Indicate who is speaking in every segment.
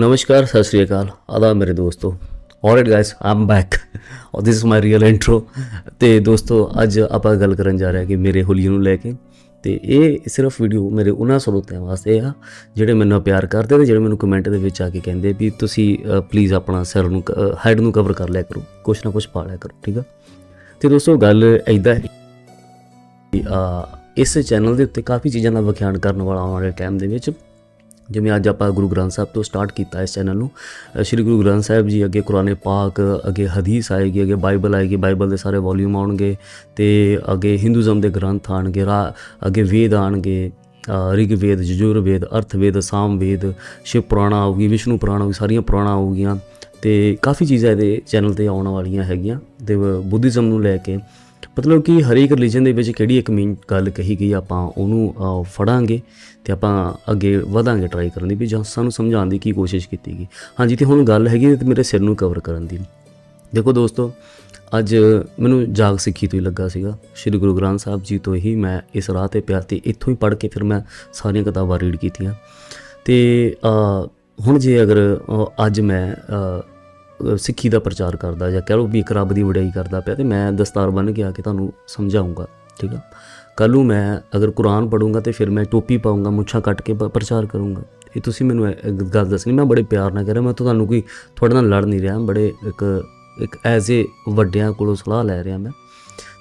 Speaker 1: ਨਮਸਕਾਰ ਸਤਿ ਸ਼੍ਰੀ ਅਕਾਲ। ਆਦਾਬ ਮੇਰੇ ਦੋਸਤੋ। ਆਲਰਾਈਟ ਗਾਇਸ ਆਮ ਬੈਕ ਔਰ this is my real intro ਤੇ ਦੋਸਤੋ ਅੱਜ ਆਪਾਂ ਗੱਲ ਕਰਨ ਜਾ ਰਹੇ ਹਾਂ ਕਿ ਮੇਰੇ ਹੋਲੀ ਨੂੰ ਲੈ ਕੇ। ਤੇ ਇਹ ਸਿਰਫ ਵੀਡੀਓ ਮੇਰੇ ਉਹਨਾਂ ਸਰੋਤਿਆਂ ਵਾਸਤੇ ਆ ਜਿਹੜੇ ਮੈਨੂੰ ਪਿਆਰ ਕਰਦੇ ਤੇ ਜਿਹੜੇ ਮੈਨੂੰ ਕਮੈਂਟ ਦੇ ਵਿੱਚ ਆ ਕੇ ਕਹਿੰਦੇ ਵੀ ਤੁਸੀਂ ਪਲੀਜ਼ ਆਪਣਾ ਸਿਰ ਨੂੰ ਹੈਡ ਨੂੰ ਕਵਰ ਕਰ ਲਿਆ ਕਰੋ। ਕੁਛ ਨਾ ਕੁਛ ਪਾ ਲਿਆ ਕਰੋ ਠੀਕ ਆ? ਤੇ ਦੋਸਤੋ ਗੱਲ ਐਦਾਂ ਹੈ ਕਿ, ਇਸ ਚੈਨਲ ਦੇ ਉੱਤੇ ਕਾਫੀ ਚੀਜ਼ਾਂ ਦਾ ਵਿਖਿਆਨ ਕਰਨ ਵਾਲਾ ਆਉਣ ਵਾਲੇ ਟਾਈਮ ਦੇ ਵਿੱਚ ਜਿਵੇਂ ਅੱਜ ਆਪਾਂ ਗੁਰੂ ਗ੍ਰੰਥ ਸਾਹਿਬ ਤੋਂ ਸਟਾਰਟ ਕੀਤਾ ਇਸ ਚੈਨਲ ਨੂੰ ਸ਼੍ਰੀ ਗੁਰੂ ਗ੍ਰੰਥ ਸਾਹਿਬ ਜੀ ਅੱਗੇ ਕੁਰਾਨੇ ਪਾਕ ਅੱਗੇ ਹਦੀਸ ਆਏਗੀ ਅੱਗੇ ਬਾਈਬਲ ਆਏਗੀ ਬਾਈਬਲ ਦੇ ਸਾਰੇ ਵੋਲਿਊਮ ਆਉਣਗੇ ਤੇ ਅੱਗੇ ਹਿੰਦੂਜ਼ਮ ਦੇ ਗ੍ਰੰਥ ਆਣਗੇ ਰਾ ਅੱਗੇ ਵੇਦ ਆਣਗੇ ਅ, ਰਿਗ ਵੇਦ ਯਜੁਰ ਵੇਦ ਅਰਥ ਵੇਦ ਸਾਮ ਵੇਦ ਸ਼ਿਵ ਪੁਰਾਣਾ ਆਊਗੀ ਵਿਸ਼ਨੂੰ ਪੁਰਾਣਾ ਆਊਗੀ ਸਾਰੀਆਂ ਪੁਰਾਣਾ ਆਊਗੀਆਂ ਤੇ ਕਾਫੀ ਚੀਜ਼ਾਂ ਇਹਦੇ ਚੈਨਲ ਤੇ ਆਉਣ ਵਾਲੀਆਂ ਹੈਗੀਆਂ ਤੇ ਬੁੱਧੀਜ਼ਮ ਨੂੰ ਲੈ ਕੇ ਮਤਲਬ ਕਿ ਹਰੇਕ ਰਿਲੀਜਨ ਦੇ ਵਿੱਚ ਕਿਹੜੀ ਇੱਕ ਮੇਨ ਗੱਲ ਕਹੀ ਗਈ, ਆਪਾਂ ਉਹਨੂੰ ਫੜਾਂਗੇ ਤੇ ਆਪਾਂ ਅੱਗੇ ਵਧਾਂਗੇ ਟਰਾਈ ਕਰਨ ਦੀ, ਵੀ ਜਾਂ ਸਾਨੂੰ ਸਮਝਾਉਣ ਦੀ ਕੀ ਕੋਸ਼ਿਸ਼ ਕੀਤੀ ਗਈ। ਹਾਂਜੀ, ਤੇ ਹੁਣ ਗੱਲ ਹੈਗੀ ਤੇ ਮੇਰੇ ਸਿਰ ਨੂੰ ਕਵਰ ਕਰਨ ਦੀ। ਦੇਖੋ ਦੋਸਤੋ, ਅੱਜ ਮੈਨੂੰ ਜਾਗ ਸਿੱਖੀ ਤੋਂ ਹੀ ਲੱਗਾ ਸੀਗਾ। ਸ਼੍ਰੀ ਗੁਰੂ ਗ੍ਰੰਥ ਸਾਹਿਬ ਜੀ ਤੋਂ ਹੀ ਮੈਂ ਇਸ ਰਾਹ ਤੇ ਪਿਆ ਤੇ ਇੱਥੋਂ ਹੀ ਪੜ੍ਹ ਕੇ ਫਿਰ ਮੈਂ ਸਾਰੀਆਂ ਕਿਤਾਬਾਂ ਰੀਡ ਕੀਤੀਆਂ। ਤੇ ਹੁਣ ਜੇ ਅਗਰ ਅੱਜ ਮੈਂ ਸਿੱਖੀ ਦਾ ਪ੍ਰਚਾਰ ਕਰਦਾ ਜਾਂ ਕਹਿ ਲਓ ਵੀ ਇੱਕ ਰੱਬ ਦੀ ਵਡਿਆਈ ਕਰਦਾ ਪਿਆ ਤੇ ਮੈਂ ਦਸਤਾਰ ਬਣ ਕੇ ਆ ਕੇ ਤੁਹਾਨੂੰ ਸਮਝਾਉਂਗਾ ਠੀਕ ਆ? ਕੱਲ੍ਹ ਨੂੰ ਮੈਂ ਅਗਰ ਕੁਰਾਨ ਪੜੂੰਗਾ ਤੇ ਫਿਰ ਮੈਂ ਟੋਪੀ ਪਾਉਂਗਾ ਮੁੱਛਾਂ ਕੱਟ ਕੇ ਪ- ਪ੍ਰਚਾਰ ਕਰੂੰਗਾ। ਇਹ ਤੁਸੀਂ ਮੈਨੂੰ ਗੱਲ ਦੱਸਣੀ ਮੈਂ ਬੜੇ ਪਿਆਰ ਨਾਲ ਕਹਿ ਰਿਹਾ ਮੈਂ ਤਾਂ ਤੁਹਾਨੂੰ ਕੋਈ ਤੁਹਾਡੇ ਨਾਲ ਲੜ ਨਹੀਂ ਰਿਹਾ ਬੜੇ ਇੱਕ ਇੱਕ ਐਜ਼ ਏ ਵੱਡਿਆਂ ਕੋਲੋਂ ਸਲਾਹ ਲੈ ਰਿਹਾ ਮੈਂ।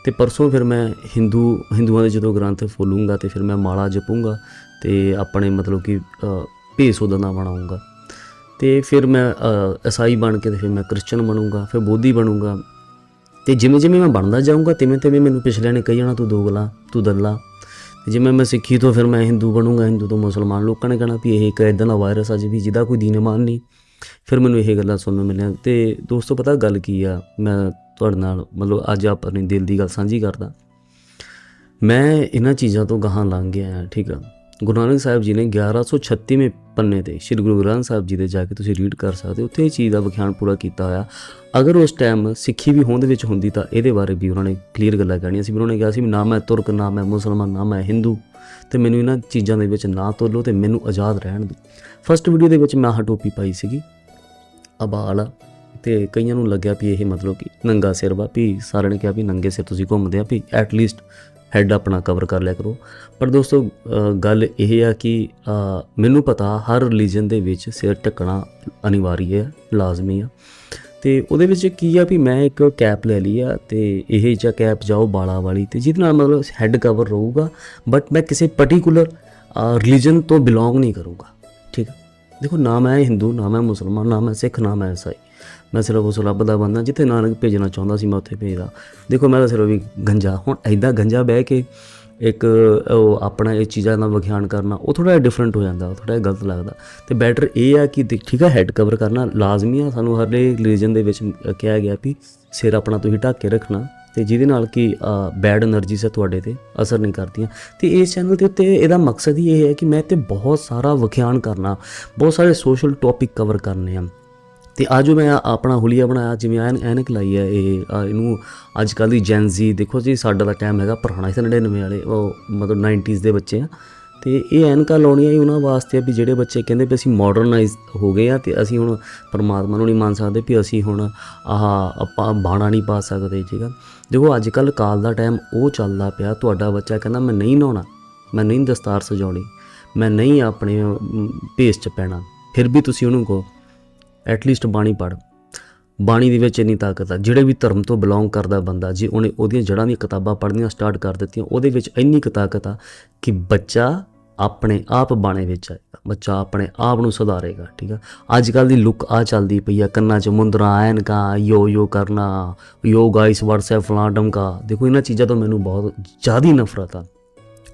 Speaker 1: ਤੇ ਪਰਸੋਂ ਫਿਰ ਮੈਂ ਹਿੰਦੂ ਹਿੰਦੂਆਂ ਦੇ ਜਦੋਂ ਗ੍ਰੰਥ ਫੋਲੂੰਗਾ ਤੇ ਫਿਰ ਮੈਂ ਮਾਲਾ ਜਪੂੰਗਾ ਤੇ ਆਪਣੇ ਮਤਲਬ ਕਿ ਅ, ਭੇਸ ਉਹਦਾ ਨਾ ਬਣਾਉਂਗਾ ਤੇ ਫਿਰ ਮੈਂ ਈਸਾਈ ਬਣ ਕੇ ਤੇ ਫਿਰ ਮੈਂ ਕ੍ਰਿਸਚਨ ਬਣੂੰਗਾ ਫਿਰ ਬੋਧੀ ਬਣੂੰਗਾ। ਤੇ ਜਿਵੇਂ ਜਿਵੇਂ ਮੈਂ ਬਣਦਾ ਜਾਊਂਗਾ ਤਿਵੇਂ ਤਿਵੇਂ ਮੈਨੂੰ ਪਿਛਲਿਆਂ ਨੇ ਕਹੀ ਜਾਣਾ ਤੂੰ ਦੋਗਲਾ ਤੂੰ ਦੱਲਾ ਤੇ ਜਿਵੇਂ ਮੈਂ ਸਿੱਖੀ ਤੋਂ ਫਿਰ ਮੈਂ ਹਿੰਦੂ ਬਣੂੰਗਾ ਹਿੰਦੂ ਤੋਂ ਮੁਸਲਮਾਨ ਲੋਕਾਂ ਨੇ ਕਹਿਣਾ ਵੀ ਇਹ ਇੱਕ ਇਦਾਂ ਦਾ ਵਾਇਰਸ ਆ ਜੀ ਵੀ ਜਿਹਦਾ ਕੋਈ ਦੀਨ ਇਮਾਨ ਨਹੀਂ। ਫਿਰ ਮੈਨੂੰ ਇਹ ਗੱਲਾਂ ਸੁਣਨ ਮਿਲੀਆਂ। ਤੇ ਦੋਸਤੋ ਪਤਾ ਗੱਲ ਕੀ ਆ? ਮੈਂ ਤੁਹਾਡੇ ਨਾਲ ਮਤਲਬ ਅੱਜ ਆਪਣੀ ਦਿਲ ਦੀ ਗੱਲ ਸਾਂਝੀ ਕਰਦਾ। ਮੈਂ ਇਹਨਾਂ ਚੀਜ਼ਾਂ ਤੋਂ ਗਾਹਾਂ ਲੰਘ ਗਿਆ ਹਾਂ, ਠੀਕ ਆ? ਗੁਰੂ ਨਾਨਕ ਸਾਹਿਬ ਜੀ ਨੇ 1136ਵੇਂ ਪੰਨੇ ਤੇ ਸ੍ਰੀ ਗੁਰੂ ਗ੍ਰੰਥ ਸਾਹਿਬ ਜੀ ਦੇ ਜਾ ਕੇ ਤੁਸੀਂ ਰੀਡ ਕਰ ਸਕਦੇ ਹੋ, ਉੱਥੇ ਇਹ ਚੀਜ਼ ਦਾ ਵਿਖਿਆਨ ਪੂਰਾ ਕੀਤਾ ਹੋਇਆ। ਅਗਰ ਉਸ ਟਾਈਮ ਸਿੱਖੀ ਵੀ ਹੋਂਦ ਵਿੱਚ ਹੁੰਦੀ ਤਾਂ ਇਹਦੇ ਬਾਰੇ ਵੀ ਉਹਨਾਂ ਨੇ ਕਲੀਅਰ ਗੱਲਾਂ ਕਹਿਣੀਆਂ ਸੀ। ਵੀ ਉਹਨਾਂ ਨੇ ਕਿਹਾ ਸੀ ਵੀ ਨਾ ਮੈਂ ਤੁਰਕ ਨਾ ਮੈਂ ਮੁਸਲਮਾਨ ਨਾ ਮੈਂ ਹਿੰਦੂ। ਤੇ ਮੈਨੂੰ ਇਹਨਾਂ ਚੀਜ਼ਾਂ ਦੇ ਵਿੱਚ ਨਾ ਤੋਲੋ ਤੇ ਮੈਨੂੰ ਆਜ਼ਾਦ ਰਹਿਣ ਦਿਓ। ਫਸਟ ਵੀਡੀਓ ਦੇ ਵਿੱਚ ਮੈਂ ਆਹ ਟੋਪੀ ਪਾਈ ਸੀਗੀ, ਅਬਾਲ ਆ। ਤੇ ਕਈਆਂ ਨੂੰ ਲੱਗਿਆ ਵੀ ਇਹ ਮਤਲਬ ਕਿ ਨੰਗਾ ਸਿਰ ਵਾ, ਵੀ ਸਾਰਿਆਂ ਨੇ ਕਿਹਾ ਵੀ ਨੰਗੇ ਸਿਰ ਤੁਸੀਂ ਘੁੰਮਦੇ ਆ, ਵੀ ਐਟ ਲੀਸਟ ਹੈਡ ਆਪਣਾ ਕਵਰ ਕਰ ਲਿਆ ਕਰੋ। ਪਰ ਦੋਸਤੋ ਗੱਲ ਇਹ ਆ ਕਿ ਮੈਨੂੰ ਪਤਾ ਹਰ ਰਿਲੀਜਨ ਦੇ ਵਿੱਚ ਸਿਰ ਢੱਕਣਾ ਅਨਿਵਾਰੀ ਹੈ, ਲਾਜ਼ਮੀ ਆ। ਤੇ ਉਹਦੇ ਵਿੱਚ ਕੀ ਆ ਵੀ ਮੈਂ ਇੱਕ ਕੈਪ ਲੈ ਲਈ ਆ ਤੇ ਇਹ ਜਾਂ ਕੈਪ ਜਾਓ ਬਾਲਾ ਵਾਲੀ ਤੇ ਜਿਹਦੇ ਨਾਲ ਮਤਲਬ ਹੈਡ ਕਵਰ ਰਹੂਗਾ ਬਟ ਮੈਂ ਕਿਸੇ ਪਾਰਟਿਕੂਲਰ ਰਿਲੀਜਨ ਤੋਂ ਬਿਲੋਂਗ ਨਹੀਂ ਕਰੂੰਗਾ। ਠੀਕ ਆ? ਦੇਖੋ, ਨਾ ਮੈਂ ਹਿੰਦੂ, ਨਾ ਮੈਂ ਮੁਸਲਮਾਨ, ਨਾ ਮੈਂ ਸਿੱਖ, ਨਾ ਮੈਂ ਈਸਾਈ। ਮੈਂ ਸਿਰਫ ਉਸ ਰੱਬ ਦਾ ਬੰਦਾ ਜਿੱਥੇ ਨਾਨਕ ਭੇਜਣਾ ਚਾਹੁੰਦਾ ਸੀ ਮੈਂ ਉੱਥੇ ਭੇਜਦਾ। ਦੇਖੋ ਮੈਂ ਤਾਂ ਸਿਰਫ ਵੀ ਗੰਜਾ, ਹੁਣ ਐਦਾਂ ਗੰਜਾ ਬਹਿ ਕੇ ਇੱਕ ਉਹ ਆਪਣਾ ਇਹ ਚੀਜ਼ਾਂ ਦਾ ਵਿਖਿਆਨ ਕਰਨਾ, ਉਹ ਥੋੜਾ ਡਿਫਰੈਂਟ ਹੋ ਜਾਂਦਾ ਥੋੜਾ ਗਲਤ ਲੱਗਦਾ। ਤੇ ਬੈਟਰ ਇਹ ਆ ਕਿ ਠੀਕ ਆ ਹੈਡ ਕਵਰ ਕਰਨਾ ਲਾਜ਼ਮੀ ਆ। ਸਾਨੂੰ ਹਰ ਰਿਲੀਜਨ ਦੇ ਵਿੱਚ ਕਿਹਾ ਗਿਆ ਵੀ ਸਿਰ ਆਪਣਾ ਤੁਸੀਂ ਢੱਕ ਕੇ ਰੱਖਣਾ ਤੇ ਜਿਹਦੇ ਨਾਲ ਕਿ ਬੈਡ એનર્ਜੀਸ ਹੈ ਤੁਹਾਡੇ ਤੇ ਅਸਰ ਨਹੀਂ ਕਰਦੀਆਂ। ਤੇ ਇਸ ਚੈਨਲ ਦੇ ਉੱਤੇ ਇਹਦਾ ਮਕਸਦ ਹੀ ਇਹ ਹੈ ਕਿ ਮੈਂ ਤੇ ਬਹੁਤ ਸਾਰਾ ਵਿਖਿਆਨ ਕਰਨਾ, ਬਹੁਤ ਸਾਰੇ ਸੋਸ਼ਲ ਟੌਪਿਕ ਕਵਰ ਕਰਨੇ ਆ। ਤੇ ਅੱਜ ਮੈਂ ਆਪਣਾ ਹੁਲੀਆ ਬਣਾਇਆ, ਜਿਵੇਂ ਐਨ ਐਨਕ ਲਾਈ ਹੈ ਇਹ ਇਹਨੂੰ ਅੱਜ ਕੱਲ ਦੀ ਜੈਨਜ਼ੀ ਦੇਖੋ ਜੀ, ਸਾਡਾ ਦਾ ਟਾਈਮ ਹੈਗਾ ਪੁਰਾਣਾ ਇਸ 99 ਵਾਲੇ, ਉਹ ਮਤਲਬ 90s ਦੇ ਬੱਚੇ ਆ। ਤੇ ਇਹ ਐਨਕਾਂ ਲਾਉਣੀਆਂ ਹੀ ਉਹਨਾਂ ਵਾਸਤੇ ਵੀ ਜਿਹੜੇ ਬੱਚੇ ਕਹਿੰਦੇ ਵੀ ਅਸੀਂ ਮਾਡਰਨਾਈਜ਼ ਹੋ ਗਏ ਆ ਤੇ ਅਸੀਂ ਹੁਣ ਪਰਮਾਤਮਾ ਨੂੰ ਨਹੀਂ ਮੰਨ ਸਕਦੇ ਵੀ ਅਸੀਂ ਹੁਣ ਆਹ ਆਪਾਂ ਬਾਣਾ ਨਹੀਂ ਪਾ ਸਕਦੇ, ਠੀਕ ਆ। ਦੇਖੋ, ਅੱਜ ਕੱਲ ਕਾਲ ਦਾ ਟਾਈਮ ਉਹ ਚੱਲਦਾ ਪਿਆ, ਤੁਹਾਡਾ ਬੱਚਾ ਕਹਿੰਦਾ ਮੈਂ ਨਹੀਂ ਨਹਾਉਣਾ, ਮੈਂ ਨਹੀਂ ਦਸਤਾਰ ਸਜਾਉਣੀ, ਮੈਂ ਨਹੀਂ ਆਪਣੇ ਭੇਸ ਚ ਪੈਣਾ, ਫਿਰ ਵੀ ਤੁਸੀਂ ਉਹਨੂੰ ਕਹੋ। ਐਟਲੀਸਟ ਬਾਣੀ ਪੜ ਬਾਣੀ ਦੇ ਵਿੱਚ ਇੰਨੀ ਤਾਕਤ ਆ, ਜਿਹੜੇ ਵੀ ਧਰਮ ਤੋਂ ਬਿਲੋਂਗ ਕਰਦਾ ਬੰਦਾ, ਜੇ ਉਹਨੇ ਉਹਦੀਆਂ ਜੜ੍ਹਾਂ ਦੀਆਂ ਕਿਤਾਬਾਂ ਪੜ੍ਹਨੀਆਂ ਸਟਾਰਟ ਕਰ ਦਿੱਤੀਆਂ, ਉਹਦੇ ਵਿੱਚ ਇੰਨੀ ਕੁ ਤਾਕਤ ਆ ਕਿ ਬੱਚਾ ਆਪਣੇ ਆਪ ਬਾਣੇ ਵਿੱਚ ਆਏਗਾ। ਬੱਚਾ ਆਪਣੇ ਆਪ ਨੂੰ ਸੁਧਾਰੇਗਾ, ਠੀਕ ਆ? ਅੱਜ ਕੱਲ ਦੀ ਲੁੱਕ ਆ ਚੱਲਦੀ ਪਈ ਆ, ਕੰਨਾਂ 'ਚ ਮੁੰਦਰਾ, ਐਨਕਾਂ ਯੋ ਯੋ ਕਰਨਾ ਯੋ ਗਾਇਸ ਵਟਸਐਪ ਫਲਾਂਡਮ ਡਮਕਾ। ਦੇਖੋ, ਇਹਨਾਂ ਚੀਜ਼ਾਂ ਤੋਂ ਮੈਨੂੰ ਬਹੁਤ ਜ਼ਿਆਦਾ ਨਫ਼ਰਤ ਆ।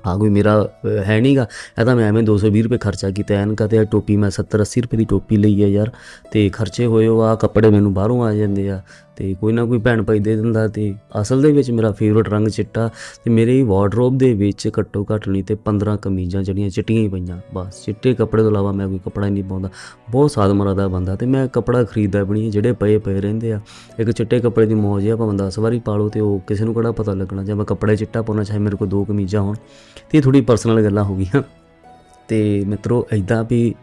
Speaker 1: ਹਾਂ ਕੋਈ ਮੇਰਾ ਅ, ਹੈ ਨਹੀਂਗਾ ਇਹ ਤਾਂ ਮੈਂ ਐਵੇਂ 220 ਰੁਪਏ ਖਰਚਾ ਕੀਤਾ ਐਨਕਾਂ ਤੇ ਇਹ ਟੋਪੀ ਮੈਂ 70 80 ਰੁਪਏ ਦੀ ਟੋਪੀ ਲਈ ਹੈ ਯਾਰ। ਤੇ ਖਰਚੇ ਹੋਏ ਉਹ ਆ ਕੱਪੜੇ ਮੈਨੂੰ ਬਾਹਰੋਂ ਆ ਜਾਂਦੇ ਆ। ਤੇ ਕੋਈ ਨਾ ਕੋਈ ਭੈਣ ਭਾਈ ਦੇ ਦਿੰਦਾ ਤੇ ਅਸਲ ਦੇ ਵਿੱਚ ਮੇਰਾ ਫੇਵਰਟ ਰੰਗ ਚਿੱਟਾ ਤੇ ਮੇਰੇ ਵਾਰਡਰੋਬ ਦੇ ਵਿੱਚ ਘੱਟੋ ਘੱਟ ਨਹੀਂ ਤੇ 15 ਕਮੀਜ਼ਾਂ ਜਿਹੜੀਆਂ ਚਿੱਟੀਆਂ ਹੀ ਪਈਆਂ। ਬਸ ਚਿੱਟੇ ਕੱਪੜੇ ਤੋਂ ਇਲਾਵਾ ਮੈਂ ਕੋਈ ਕੱਪੜਾ ਹੀ ਨਹੀਂ ਪਾਉਂਦਾ। ਬਹੁਤ ਸਾਦ ਮਰਦਾ ਬੰਦਾ ਤੇ ਮੈਂ ਕੱਪੜਾ ਖਰੀਦਦਾ ਬਣੀ ਜਿਹੜੇ ਪਏ ਪਏ ਰਹਿੰਦੇ ਆ। ਇੱਕ ਚਿੱਟੇ ਕੱਪੜੇ ਦੀ ਮੌਜ ਆ, ਭਾਵੇਂ 10 ਵਾਰੀ ਪਾ ਲਓ ਤੇ ਉਹ ਕਿਸੇ ਨੂੰ ਕਿਹੜਾ ਪਤਾ ਲੱਗਣਾ, ਜੇ ਮੈਂ ਕੱਪੜੇ ਚਿੱਟਾ ਪਾਉਣਾ, ਚਾਹੇ ਮੇਰੇ ਕੋਲ ਦੋ ਕਮੀਜ਼ਾਂ ਹੋਣ। ਤੇ ਥੋੜੀ ਪਰਸਨਲ ਗੱਲਾਂ ਹੋ ਗਈਆਂ। ਤੇ ਮਿੱਤਰੋ ਐਦਾਂ ਵੀ